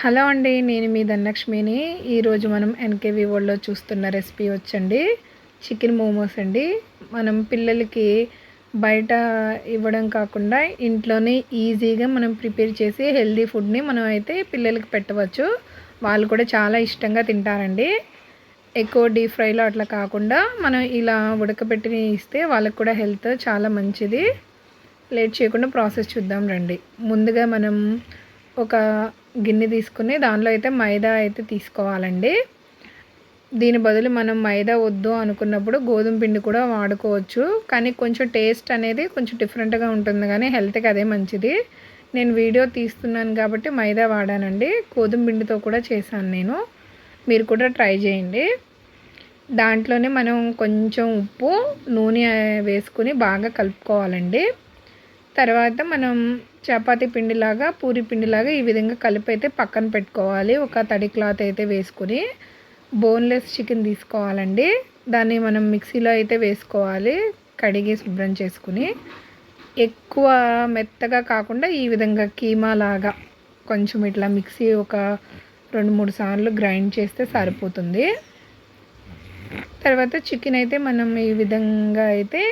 Hello అండి నేను మీ ధనలక్ష్మిని. ఈరోజు మనం ఎన్కేవి వరల్డ్లో చూస్తున్న రెసిపీ వచ్చండి. చికెన్ మోమోస్ అండి. మనం పిల్లలకి బయట ఇవ్వడం కాకుండా ఇంట్లోనే ఈజీగా మనం ప్రిపేర్ చేసి హెల్దీ ఫుడ్ని మనం అయితే పిల్లలకి పెట్టవచ్చు. వాళ్ళు కూడా చాలా ఇష్టంగా తింటారండి. ఎక్కువ డీప్ ఫ్రైలో అట్లా కాకుండా మనం ఇలా ఉడకబెట్టి ఇస్తే వాళ్ళకి కూడా హెల్త్ చాలా మంచిది. లేట్ చేయకుండా ప్రాసెస్ చూద్దాం రండి. ముందుగా మనం ఒక గిన్నె తీసుకుని దానిలో అయితే మైదా అయితే తీసుకోవాలండి. దీని బదులు మనం మైదా వద్దు అనుకున్నప్పుడు గోధుమ పిండి కూడా వాడుకోవచ్చు. కానీ కొంచెం టేస్ట్ అనేది కొంచెం డిఫరెంట్గా ఉంటుంది కానీ హెల్త్కి అదే మంచిది. నేను వీడియో తీస్తున్నాను కాబట్టి మైదా వాడానండి. గోధుమ పిండితో కూడా చేశాను నేను. మీరు కూడా ట్రై చేయండి. దాంట్లోనే మనం కొంచెం ఉప్పు నూనె వేసుకుని బాగా కలుపుకోవాలండి. తర్వాత మనం చపాతీ పిండిలాగా పూరి పిండిలాగా ఈ విధంగా కలిపి అయితే పక్కన పెట్టుకోవాలి. ఒక తడి క్లాత్ అయితే వేసుకుని బోన్లెస్ చికెన్ తీసుకోవాలండి. దాన్ని మనం మిక్సీలో అయితే వేసుకోవాలి. కడిగి శుభ్రం చేసుకుని ఎక్కువ మెత్తగా కాకుండా ఈ విధంగా కీమా లాగా కొంచెం ఇట్లా మిక్సీ ఒక రెండు మూడు సార్లు గ్రైండ్ చేస్తే సరిపోతుంది. తర్వాత చికెన్ అయితే మనం ఈ విధంగా అయితే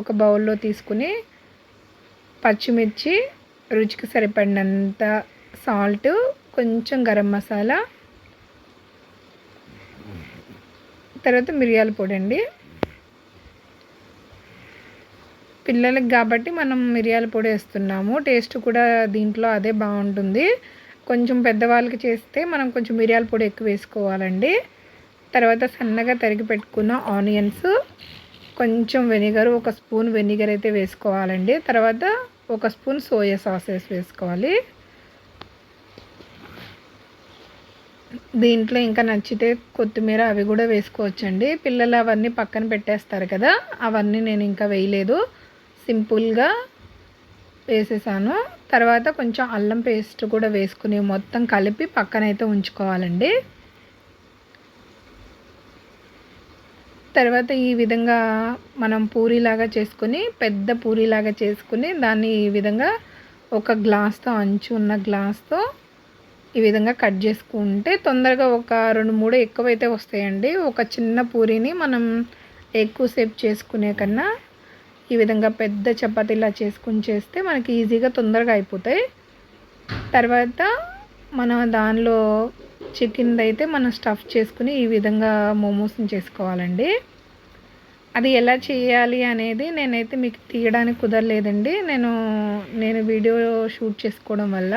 ఒక బౌల్లో తీసుకుని పచ్చిమిర్చి రుచికి సరిపడినంత సాల్ట్ కొంచెం గరం మసాలా తర్వాత మిరియాల పొడి అండి. పిల్లలకి కాబట్టి మనం మిరియాల పొడి వేస్తున్నాము. టేస్ట్ కూడా దీంట్లో అదే బాగుంటుంది. కొంచెం పెద్దవాళ్ళకి చేస్తే మనం కొంచెం మిరియాల పొడి ఎక్కువ వేసుకోవాలండి. తర్వాత సన్నగా తరిగి పెట్టుకున్న ఆనియన్స్ కొంచెం వెనిగర్ ఒక స్పూన్ వెనిగర్ అయితే వేసుకోవాలండి. తర్వాత ఒక స్పూన్ సోయా సాసెస్ వేసుకోవాలి. దీంట్లో ఇంకా నచ్చితే కొత్తిమీర అవి కూడా వేసుకోవచ్చండి. పిల్లలు అవన్నీ పక్కన పెట్టేస్తారు కదా అవన్నీ నేను ఇంకా వేయలేదు. సింపుల్గా వేసేసాను. తర్వాత కొంచెం అల్లం పేస్ట్ కూడా వేసుకుని మొత్తం కలిపి పక్కనైతే ఉంచుకోవాలండి. తర్వాత ఈ విధంగా మనం పూరీలాగా చేసుకొని పెద్ద పూరీలాగా చేసుకుని దాన్ని ఈ విధంగా ఒక గ్లాస్తో అంచు ఉన్న గ్లాస్తో ఈ విధంగా కట్ చేసుకుంటే తొందరగా ఒక రెండు మూడు ఎక్కువైతే వస్తాయండి. ఒక చిన్న పూరీని మనం ఎక్కువసేపు చేసుకునే కన్నా ఈ విధంగా పెద్ద చపాతీలా చేసుకుని చేస్తే మనకి ఈజీగా తొందరగా అయిపోతాయి. తర్వాత మనం దానిలో చికెన్ అయితే మనం స్టఫ్ చేసుకుని ఈ విధంగా మోమోస్ని చేసుకోవాలండి. అది ఎలా చేయాలి అనేది నేనైతే మీకు తీయడానికి కుదరలేదండి. నేను నేను వీడియో షూట్ చేసుకోవడం వల్ల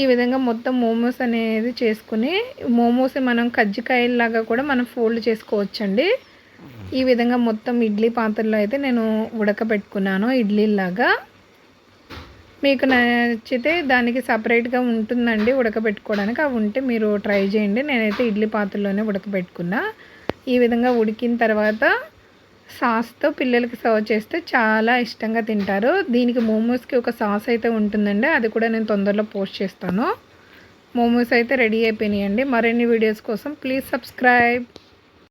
ఈ విధంగా మొత్తం మోమోస్ అనేది చేసుకుని మోమోస్ మనం కజ్జికాయలాగా కూడా మనం ఫోల్డ్ చేసుకోవచ్చండి. ఈ విధంగా మొత్తం ఇడ్లీ పాత్రలో అయితే నేను ఉడకబెట్టుకున్నాను ఇడ్లీలాగా మీకు నచ్చితే దానికి సపరేట్గా ఉంటుందండి ఉడకబెట్టుకోవడానికి. అవి ఉంటే మీరు ట్రై చేయండి. నేనైతే ఇడ్లీ పాత్రలోనే ఉడకబెట్టుకున్నా. ఈ విధంగా ఉడికిన తర్వాత సాస్తో పిల్లలకి సర్వ్ చేస్తే చాలా ఇష్టంగా తింటారు. దీనికి మోమోస్కి ఒక సాస్ అయితే ఉంటుందండి. అది కూడా నేను తొందరలో పోస్ట్ చేస్తాను. మోమోస్ అయితే రెడీ అయిపోయినాయండి. మరిన్ని వీడియోస్ కోసం ప్లీజ్ సబ్స్క్రైబ్.